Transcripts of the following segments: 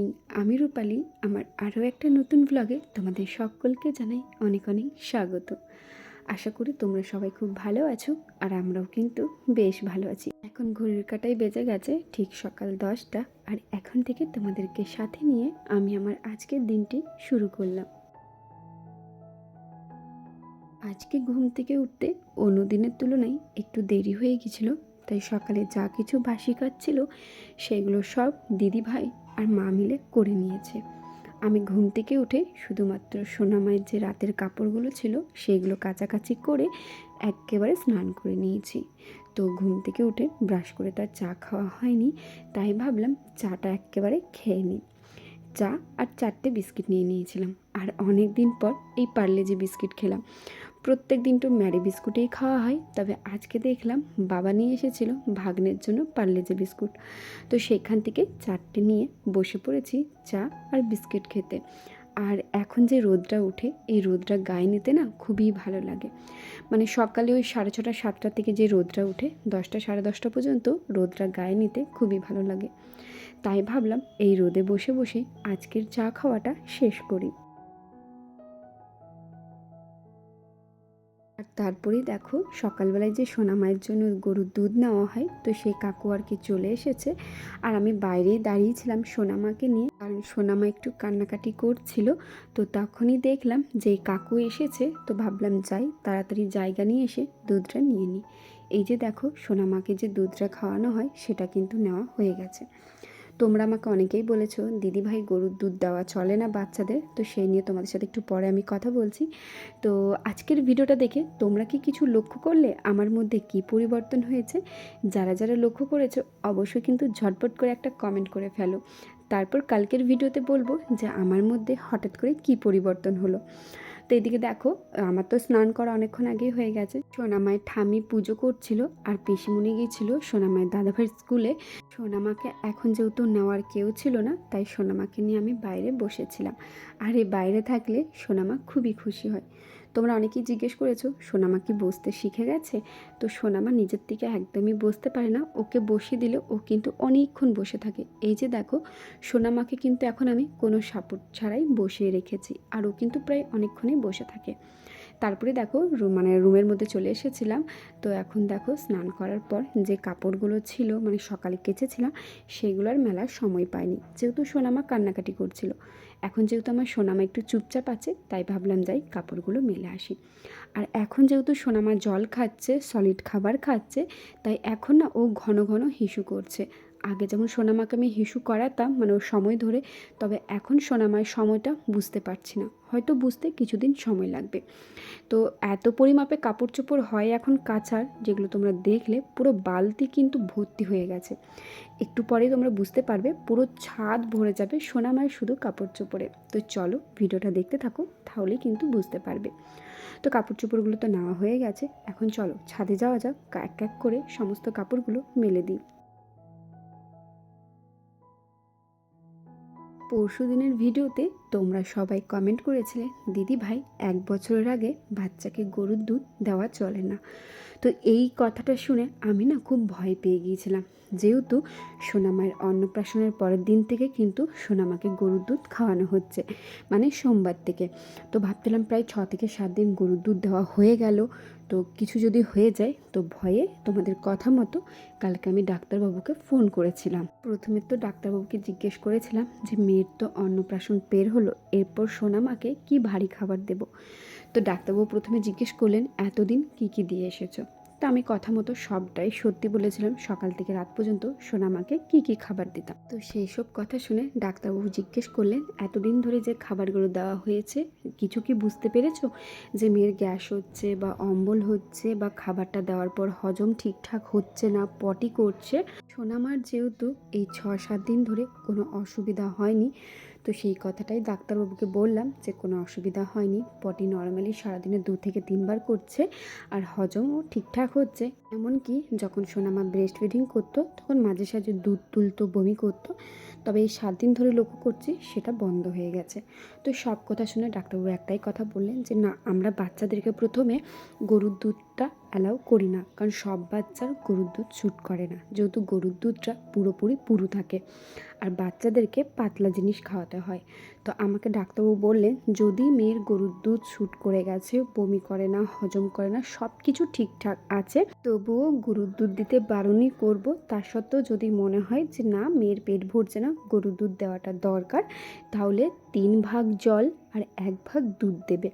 Morning আমি রূপালি, আমার আরও একটা নতুন ব্লগে তোমাদের সকলকে জানাই অনেক অনেক স্বাগত। আশা করি তোমরা সবাই খুব ভালো আছো আর আমরাও কিন্তু বেশ ভালো আছি। এখন ঘড়ির কাটাই বেজে গেছে ঠিক সকাল দশটা আর এখন থেকে তোমাদেরকে সাথে নিয়ে আমি আমার আজকের দিনটি শুরু করলাম। আজকে ঘুম থেকে উঠতে অন্য দিনের তুলনায় একটু দেরি হয়ে গেছিল, তাই সকালে যা কিছু বাসি কাজ ছিল সেগুলো সব দিদি ভাই আর মা মিলে করে নিয়েছে। আমি ঘুম থেকে উঠে শুধুমাত্র সোনামায়ের যে রাতের কাপড়গুলো ছিল সেগুলো কাচাকাচি করে একেবারে স্নান করে নিয়েছি। তো ঘুম থেকে উঠে ব্রাশ করে তার চা খাওয়া হয়নি, তাই ভাবলাম চাটা একেবারে খেয়ে নিই। চা আর চারটে বিস্কিট নিয়ে নিয়েছিলাম। আর অনেক দিন পর এই পার্লেজি বিস্কিট খেলাম প্রত্যেক দিন তো ম্যারি বিস্কুটেই খাওয়া হয়। তবে আজকে দেখলাম বাবা নিয়ে এসেছিল ভাগ্নের জন্য পার্লেজি বিস্কুট। তো সেখান থেকে চারটে নিয়ে বসে পড়েছি চা আর বিস্কিট খেতে। আর এখন যে রোদটা উঠে এই রোদটা গায়ে নিতে না খুবই ভালো লাগে। মানে সকালে ওই সাড়ে ছটা, সাতটা থেকে যে রোদটা উঠে দশটা, সাড়ে দশটা পর্যন্ত রোদটা গায়ে নিতে খুবই ভালো লাগে। তাই ভাবলাম এই রোদে বসে বসে আজকের চা খাওয়াটা শেষ করি। আর তারপরেই দেখো, সকালবেলায় যে সোনামায়ের জন্য গরুর দুধ নেওয়া হয়, তো সেই কাকু আর কি চলে এসেছে। আর আমি বাইরেই দাঁড়িয়েছিলাম সোনামাকে নিয়ে। কারণ সোনামা একটু কান্নাকাটি করছিল, তো তখনই দেখলাম যে কাকু এসেছে, তো ভাবলাম যাই, তাড়াতাড়ি জায়গা নিয়ে এসে দুধটা নিয়ে নিই। এই যে দেখো সোনামাকে যে দুধটা খাওয়ানো হয়, সেটা কিন্তু নেওয়া হয়ে গেছে। তোমরা আমাকে অনেকেই বলেছ দিদি ভাই গরুর দুধ দেওয়া চলে না বাচ্চাদের? তো সেই নিয়ে তোমাদের সাথে একটু পরে আমি কথা বলছি। তো আজকের ভিডিওটা দেখে তোমরা কি কিছু লক্ষ্য করলে? আমার মধ্যে কি পরিবর্তন হয়েছে? যারা যারা লক্ষ্য করেছ, অবশ্যই কিন্তু ঝটপট করে একটা কমেন্ট করে ফেলো। তারপর কালকের ভিডিওতে বলব যে আমার মধ্যে হঠাৎ করে কি পরিবর্তন হলো? তো এদিকে দেখো, আমার তো স্নান করা অনেকক্ষণ আগেই হয়ে গেছে। সোনামায়ের ঠামি পুজো করছিল আর পিসিমণি গিয়েছিল সোনামায়ের দাদাভাইয়ের স্কুলে। সোনামাকে এখন যেহেতু নেওয়ার কেউ ছিল না, তাই সোনামাকে নিয়ে আমি বাইরে বসেছিলাম। আর এই বাইরে থাকলে সোনামা খুবই খুশি হয়। তোমরা অনেকেই জিজ্ঞেস করেছ, সোনামা কি বসতে শিখে গেছে? তো সোনামা নিজের থেকে একদমই বসতে পারে না। ওকে বসিয়ে দিলে ও কিন্তু অনেকক্ষণ বসে থাকে। এই যে দেখো, সোনামাকে কিন্তু এখন আমি কোনো সাপোর্ট ছাড়াই বসিয়ে রেখেছি আর ও কিন্তু প্রায় অনেকক্ষণই বসে থাকে। তারপরে দেখো রুম মানে রুমের মধ্যে চলে এসেছিলাম। তো এখন দেখো, স্নান করার পর যে কাপড়গুলো ছিল মানে সকালে কেচেছিলাম, সেগুলোর মেলার সময় পাইনি। যেহেতু সোনামা কান্নাকাটি করছিল। এখন যেহেতু আমার সোনামা একটু চুপচাপ আছে, তাই ভাবলাম যাই কাপড়গুলো মেলে আসি। আর এখন যেহেতু সোনামা জল খাচ্ছে সলিড খাবার খাচ্ছে, তাই এখন না ও ঘন ঘন হিসু করছে। আগে যেমন সোনামাকে আমি হিসু করাতাম মানে ওর সময় ধরে, তবে এখন সোনামার সময়টা বুঝতে পারছি না। হয়তো বুঝতে কিছুদিন সময় লাগবে। তো এত পরিমাপে কাপড় চোপড় হয় এখন কাচার যেগুলো তোমরা দেখলে, পুরো বালতি কিন্তু ভর্তি হয়ে গেছে। একটু পরে তোমরা বুঝতে পারবে, পুরো ছাদ ভরে যাবে সোনামায়ের শুধু কাপড় চোপড়ে তো চলো ভিডিওটা দেখতে থাকো, তাহলেই কিন্তু বুঝতে পারবে। তো কাপড় চোপড়গুলো তো নেওয়া হয়ে গেছে, এখন চলো ছাদে যাওয়া যাক এক এক করে সমস্ত কাপড়গুলো মেলে দিই। পরশু দিনের ভিডিওতে তোমরা সবাই কমেন্ট করেছিলে, দিদি ভাই, এক বছরের আগে বাচ্চাকে গরুর দুধ দেওয়া চলে না। তো এই কথাটা শুনে আমি না খুব ভয় পেয়ে গিয়েছিলাম। যেহেতু সোনামায়ের অন্নপ্রাশনের পরের দিন থেকে কিন্তু সোনামাকে গরুর দুধ খাওয়ানো হচ্ছে মানে সোমবার থেকে। তো ভাবছিলাম প্রায় ছ থেকে সাত দিন গরুর দুধ দেওয়া হয়ে গেল। তো কিছু যদি হয়ে যায়, তো ভয়ে তোমাদের কথা মতো কালকে আমি ডাক্তারবাবুকে ফোন করেছিলাম। প্রথমে তো ডাক্তারবাবুকে জিজ্ঞেস করেছিলাম যে, মেয়ের তো অন্নপ্রাশন পের হলো, এরপর সোনামাকে কি ভারী খাবার দেব? তো ডাক্তারবাবু প্রথমে জিজ্ঞেস করলেন, এতদিন কি কি দিয়ে এসেছ? তো আমি কথা মতো সবটাই সত্যি বলেছিলাম সকাল থেকে রাত পর্যন্ত সোনামাকে কি কি খাবার দিতাম। তো সেই সব কথা শুনে ডাক্তারবাবু জিজ্ঞেস করলেন, এতদিন ধরে যে খাবারগুলো দেওয়া হয়েছে, কিছু কি বুঝতে পেরেছ? যে মেয়ের গ্যাস হচ্ছে বা অম্বল হচ্ছে বা খাবারটা দেওয়ার পর হজম ঠিকঠাক হচ্ছে না, পটি করছে? সোনামার যেহেতু এই ছ সাত দিন ধরে কোনো অসুবিধা হয়নি তো সেই কথাটাই ডাক্তারবাবুকে বললাম যে কোনো অসুবিধা হয়নি পটি নর্মালি সারাদিনে দু থেকে তিনবার করছে আর হজমও ঠিকঠাক হচ্ছে। এমনকি যখন সোনামা ব্রেস্ট ফিডিং করতো, তখন মাঝে সাঝে দুধ তুলতো, বমি করতো, তবে এই সাত দিন ধরে লক্ষ্য করছি সেটা বন্ধ হয়ে গেছে। তো সব কথা শুনে ডাক্তারবাবু একটাই কথা বললেন যে, না, আমরা বাচ্চাদেরকে প্রথমে গরুর দুধটা অ্যালাউ করি না, কারণ সব বাচ্চার গরুর দুধ শ্যুট করে না। যেহেতু গরুর দুধটা পুরোপুরি পুরু থাকে, আর বাচ্চাদেরকে পাতলা জিনিস খাওয়াতে হয়। তো আমাকে ডাক্তারবাবু বললেন, যদি মেয়ের গরুর দুধ শ্যুট করে গেছে, বমি করে না, হজম করে না সব কিছু ঠিকঠাক আছে, তবুও গরুর দুধ দিতে বারণই করব। তা সত্ত্বেও যদি মনে হয় যে না, মেয়ের পেট ভরছে না, গরুর দুধ দেওয়াটা দরকার, তাহলে তিন ভাগ জল আর এক ভাগ দুধ দেবে।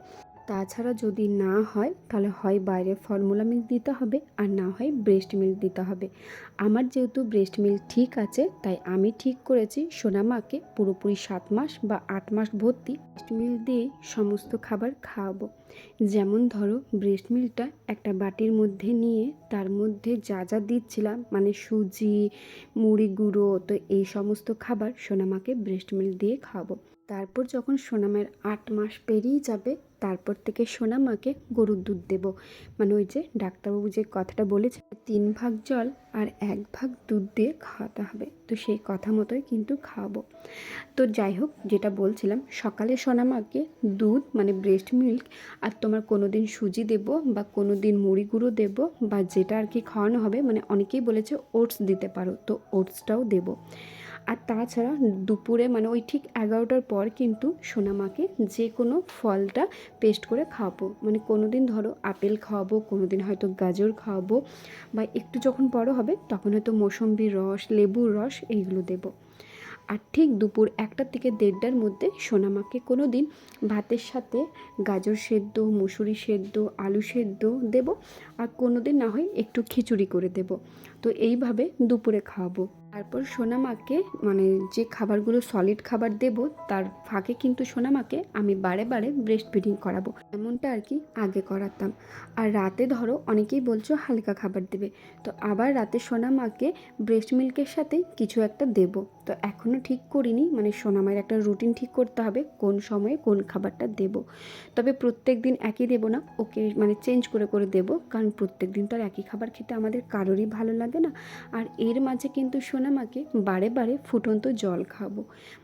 তাছাড়া যদি না হয়, তাহলে হয় বাইরে ফর্মুলা মিল্ক দিতে হবে আর না হয় ব্রেস্ট মিল্ক দিতে হবে। আমার যেহেতু ব্রেস্ট মিল্ক ঠিক আছে, তাই আমি ঠিক করেছি সোনামাকে পুরোপুরি সাত মাস বা আট মাস ভর্তি ব্রেস্ট মিল্ক দিয়ে সমস্ত খাবার খাওয়াবো। যেমন ধরো ব্রেস্ট মিল্কটা একটা বাটির মধ্যে নিয়ে তার মধ্যে যা যা দিচ্ছিলাম মানে সুজি, মুড়ি গুঁড়ো, তো এই সমস্ত খাবার সোনামাকে ব্রেস্ট মিল্ক দিয়ে খাওয়াবো। তারপর যখন সোনামায়ের আট মাস পেরিয়ে যাবে, তারপর থেকে সোনামাকে গরুর দুধ দেব। মানে ওই যে ডাক্তারবাবু যে কথাটা বলেছে, তিন ভাগ জল আর এক ভাগ দুধ দিয়ে খাওয়াতে হবে। তো সেই কথা মতোই কিন্তু খাওয়াবো। তো যাই হোক, যেটা বলছিলাম, সকালে সোনামাকে দুধ মানে ব্রেস্ট মিল্ক আর তোমার কোনো দিন সুজি দেবো বা কোনো দিন মুড়ি গুঁড়ো দেবো বা যেটা আর কি খাওয়ানো হবে মানে অনেকেই বলেছে ওটস দিতে পারো, তো ওটসটাও দেবো। আর তাছাড়া দুপুরে মানে ওই ঠিক এগারোটার পর কিন্তু সোনামাকে যে কোনো ফলটা পেস্ট করে খাওয়াবো। মানে কোনো দিন ধরো আপেল খাওয়াবো কোনো দিন হয়তো গাজর খাওয়াবো, বা একটু যখন বড় হবে তখন হয়তো মৌসম্বির রস, লেবুর রস এইগুলো দেবো। আর ঠিক দুপুর একটার থেকে দেড়টার মধ্যে সোনামাকে কোনো দিন ভাতের সাথে গাজর সেদ্ধ, মুসুরি সেদ্ধ, আলু সেদ্ধ দেবো, আর কোনো দিন না হয় একটু খিচুড়ি করে দেব। তো এইভাবে দুপুরে খাওয়াবো। তারপর সোনামাকে মানে যে খাবারগুলো সলিড খাবার দেব, তার ফাঁকে কিন্তু সোনামাকে আমি বারে বারে ব্রেস্ট ফিডিং করাবো। এমনটা আর কি আগে করাতাম। আর রাতে ধরো অনেকেই বলছো হালকা খাবার দেবে। তো আবার রাতে সোনামাকে ব্রেস্ট মিল্কের সাথে কিছু একটা দেব। তো এখনও ঠিক করিনি মানে সোনামায়ের একটা রুটিন ঠিক করতে হবে, কোন সময়ে কোন খাবারটা দেব। তবে প্রত্যেক দিন একই দেবো না, ওকে মানে চেঞ্জ করে করে দেবো, কারণ প্রত্যেক দিন তো আর একই খাবার খেতে আমাদের কারোরই ভালো লাগে না? আর এর মাঝে কিন্তু সোনামাকে বারে বারে ফুটন্ত জল খাব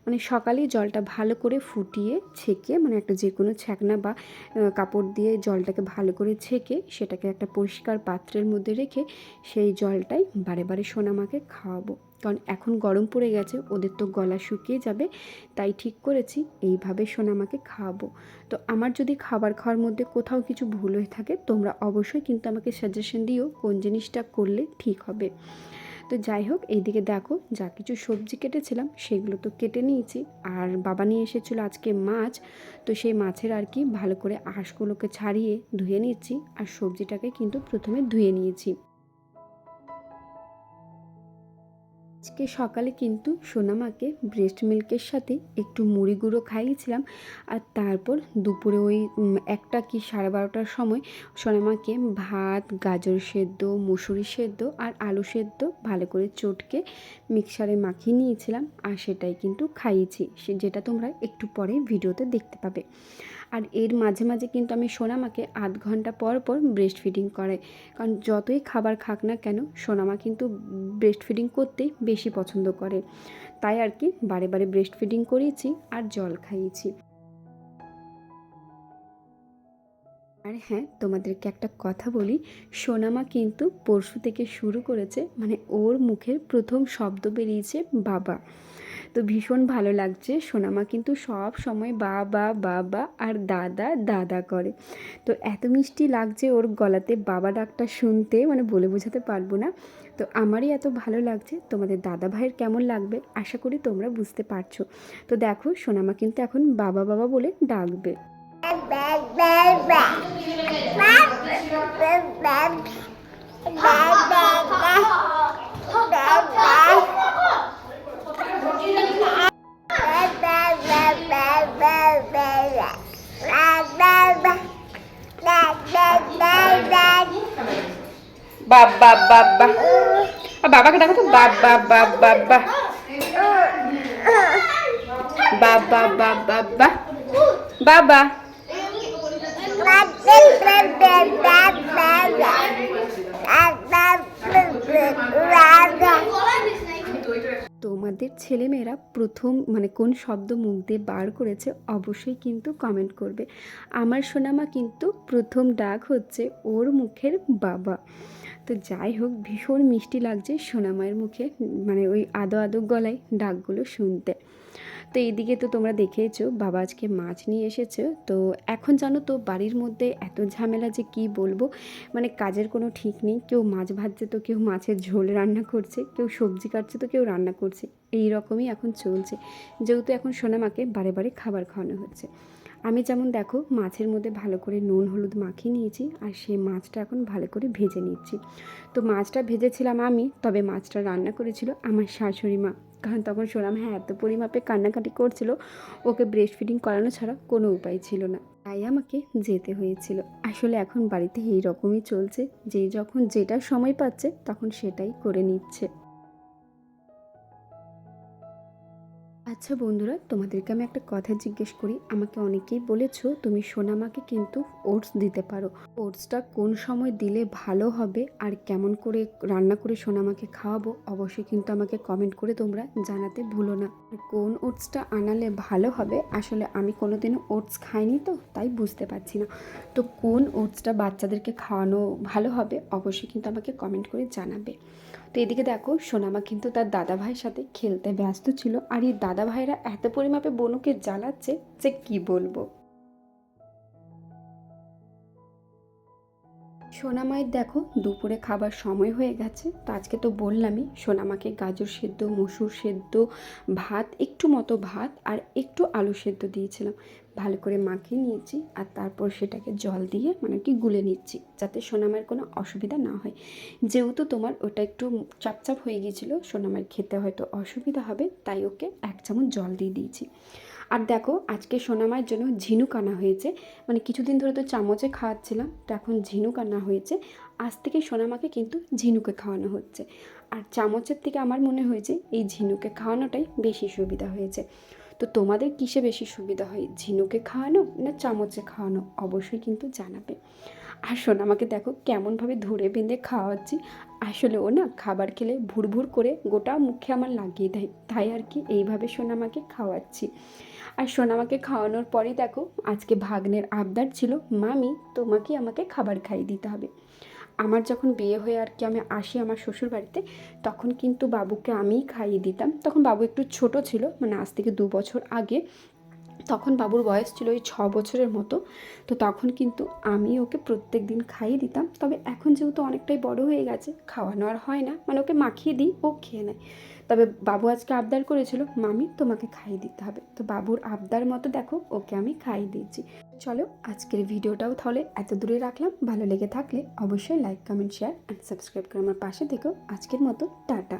মানে সকালে জলটা ভালো করে ফুটিয়ে ছেঁকে মানে একটা যে কোনো ছ্যাকনা বা কাপড় দিয়ে জলটাকে ভালো করে ছেঁকে, সেটাকে একটা পরিষ্কার পাত্রের মধ্যে রেখে সেই জলটাই বারে বারে সোনামাকে খাওয়াবো। কারণ এখন গরম পড়ে গেছে, ওদের তো গলা শুকিয়ে যাবে, তাই ঠিক করেছি, এইভাবে সোনামাকে খাওয়াবো। তো আমার যদি খাবার খাওয়ার মধ্যে কোথাও কিছু ভুল হয়ে থাকে, তোমরা অবশ্যই কিন্তু আমাকে সাজেশন দিও কোন জিনিসটা করলে ঠিক হবে। তো যাই হোক, এইদিকে দেখো, যা কিছু সবজি কেটেছিলাম, সেগুলো তো কেটে নিয়েছি। আর বাবা নিয়ে এসেছিল আজকে মাছ, তো সেই মাছের আর কি ভালো করে আঁশগুলোকে ছাড়িয়ে ধুয়ে নিচ্ছি, আর সবজিটাকে কিন্তু প্রথমে ধুয়ে নিয়েছি। আজকে সকালে কিন্তু সোনামাকে ব্রেস্ট মিল্কের সাথে একটু মুড়ি গুঁড়ো খাইয়েছিলাম আর তারপর দুপুরে ওই একটা কি সাড়ে বারোটার সময় সোনামাকে ভাত, গাজর সেদ্ধ, মুসুরি সেদ্ধ আর আলু সেদ্ধ ভালো করে চটকে মিক্সারে মাখিয়ে নিয়েছিলাম আর সেটাই কিন্তু খাইয়েছি। যেটা তোমরা একটু পরে ভিডিওতে দেখতে পাবে। আর এর মাঝে মাঝে কিন্তু আমি সোনামাকে আধ ঘণ্টা পর পর ব্রেস্ট ফিডিং করাই। কারণ যতই খাবার খাক না কেন, সোনামা কিন্তু ব্রেস্ট ফিডিং করতেই বেশি পছন্দ করে। তাই আর কি, বারে বারে ব্রেস্ট ফিডিং করিয়েছি আর জল খাইয়েছি। আর হ্যাঁ তোমাদেরকে একটা কথা বলি, সোনামা কিন্তু পরশু থেকে শুরু করেছে মানে ওর মুখের প্রথম শব্দ বেরিয়েছে বাবা। তো ভীষণ ভালো লাগছে সোনামা কিন্তু সব সময় বাবা বাবা আর দাদা দাদা করে তো এত মিষ্টি লাগছে ওর গলাতে বাবা ডাকটা শুনতে মানে বলে বোঝাতে পারব না তো আমারই এত ভালো লাগছে তোমাদের দাদা ভাইয়ের কেমন লাগবে আশা করি তোমরা বুঝতে পারছ তো দেখো সোনামা কিন্তু এখন বাবা বাবা বলে ডাকবে বাবা বাবা বাবাকে ডাকো তো বাবা বাবা বাবা। বাবা তোমাদের ছেলেমেয়েরা প্রথম মানে কোন শব্দ মুখ দিয়ে বার করেছে অবশ্যই কিন্তু কমেন্ট করবে। আমার সোনামা কিন্তু প্রথম ডাক হচ্ছে ওর মুখের বাবা। তো যাই হোক, ভীষণ মিষ্টি লাগছে সোনামায়ের মুখে মানে ওই আদো আদো গলায় ডাকগুলো শুনতে। তো এইদিকে তো তোমরা দেখেইছো, বাবা আজকে মাছ নিয়ে এসেছে। তো এখন জানো তো বাড়ির মধ্যে এত ঝামেলা যে কি বলব? মানে কাজের কোনো ঠিক নেই, কেউ মাছ ভাজছে তো কেউ মাছের ঝোল রান্না করছে, কেউ সবজি কাটছে তো কেউ রান্না করছে। এই রকমই এখন চলছে। যেহেতু এখন সোনামাকে বারে বারে খাবার খাওয়ানো হচ্ছে। আমি যেমন দেখো মাছের মধ্যে ভালো করে নুন, হলুদ মাখিয়ে নিয়েছি আর সেই মাছটা এখন ভালো করে ভেজে নিচ্ছি। তো মাছটা ভেজেছিলাম আমি, তবে মাছটা রান্না করেছিল আমার শাশুড়ি মা। কারণ তখন সোনাম হ্যাঁ এত পরিমাপে কান্নাকাটি করছিল, ওকে ব্রেস্ট ফিডিং করানো ছাড়া কোনো উপায় ছিল না। তাই আমাকে যেতে হয়েছিল। আসলে এখন বাড়িতে এই রকমই চলছে, যে যখন যেটা সময় পাচ্ছে তখন সেটাই করে নিচ্ছে। আচ্ছা বন্ধুরা, তোমাদেরকে আমি একটা কথা জিজ্ঞেস করি। আমাকে অনেকেই বলেছ তুমি সোনামাকে কিন্তু ওটস দিতে পারো। ওটসটা কোন সময় দিলে ভালো হবে আর কেমন করে রান্না করে সোনামাকে খাওয়াবো অবশ্যই কিন্তু আমাকে কমেন্ট করে তোমরা জানাতে ভুলো না। আর কোন ওটসটা আনালে ভালো হবে? আসলে আমি কোনোদিনও ওটস খাইনি তো, তাই বুঝতে পারছি না। তো কোন ওটসটা বাচ্চাদেরকে খাওয়ানো ভালো হবে? অবশ্যই কিন্তু আমাকে কমেন্ট করে জানাবে। তো এদিকে দেখো, সোনামা কিন্তু তার দাদা ভাইয়ের সাথে খেলতে ব্যস্ত ছিল আর এই দাদা ভাইরা এত পরিমাপে বনুকে জ্বালাচ্ছে যে কি বলব। সোনামায়ের দেখো, দুপুরে খাবার সময় হয়ে গেছে। তো আজকে তো বললামই, সোনামাকে গাজর সেদ্ধ, মসুর সেদ্ধ, ভাত, একটু মতো ভাত আর একটু আলু সেদ্ধ দিয়েছিলাম। ভালো করে মাখিয়ে নিয়েছি আর তারপর সেটাকে জল দিয়ে মানে কি গুলে নিচ্ছি যাতে সোনামায়ের কোনো অসুবিধা না হয়। যেহেতু তোমার ওটা একটু চাপচাপ হয়ে গিয়েছিল, সোনামায়ের খেতে হয়তো অসুবিধা হবে, তাই ওকে এক চামচ জল দিয়ে দিয়েছি। আর দেখো, আজকে সোনামায়ের জন্য ঝিনুক আনা হয়েছে। মানে কিছুদিন ধরে তো চামচে খাওয়াচ্ছিলাম, তো এখন ঝিনুক আনা হয়েছে। আজ থেকে সোনামাকে কিন্তু ঝিনুকে খাওয়ানো হচ্ছে। আর চামচের থেকে আমার মনে হয়েছে এই ঝিনুকে খাওয়ানোটাই বেশি সুবিধা হয়েছে। তো তোমাদের কিসে বেশি সুবিধা হয়? ঝিনুকে খাওয়ানো না চামচে খাওয়ানো? অবশ্যই কিন্তু জানাবে। আর সোনামাকে দেখো কেমনভাবে ধরে বেঁধে খাওয়াচ্ছি। আসলে ও না খাবার খেলে ভুর ভুর করে গোটা মুখে আমার লাগিয়ে দেয়। তাই আর কি এইভাবে সোনামাকে খাওয়াচ্ছি। আর সোনামাকে খাওয়ানোর পরেই দেখো আজকে ভাগ্নের আবদার ছিল, মামি, তোমাকে আমাকে খাবার খাইয়ে দিতে হবে। আমার যখন বিয়ে হয়ে আর কি আমি আসি আমার শ্বশুর বাড়িতে তখন কিন্তু বাবুকে আমিই খাইয়ে দিতাম। তখন বাবু একটু ছোট ছিল মানে আজ থেকে দু বছর আগে। তখন বাবুর বয়স ছিল ওই ছ বছরের মতো। তো তখন কিন্তু আমি ওকে প্রত্যেক দিন খাইয়ে দিতাম। তবে এখন যেহেতু অনেকটাই বড় হয়ে গেছে, খাওয়ানো আর হয় না। মানে ওকে মাখিয়ে দিই, ও খেয়ে নেয়। তবে বাবু আজকে আবদার করেছিল, মামি, তোমাকে খাইয়ে দিতে হবে। তো বাবুর আবদার মতো দেখো, ওকে আমি খাইয়ে দিয়েছি। চলো আজকের ভিডিওটাও তাহলে এত দূরে রাখলাম। ভালো লেগে থাকলে অবশ্যই like comment share and subscribe করে আমার পাশে থেকো আজকের মতো, টাটা।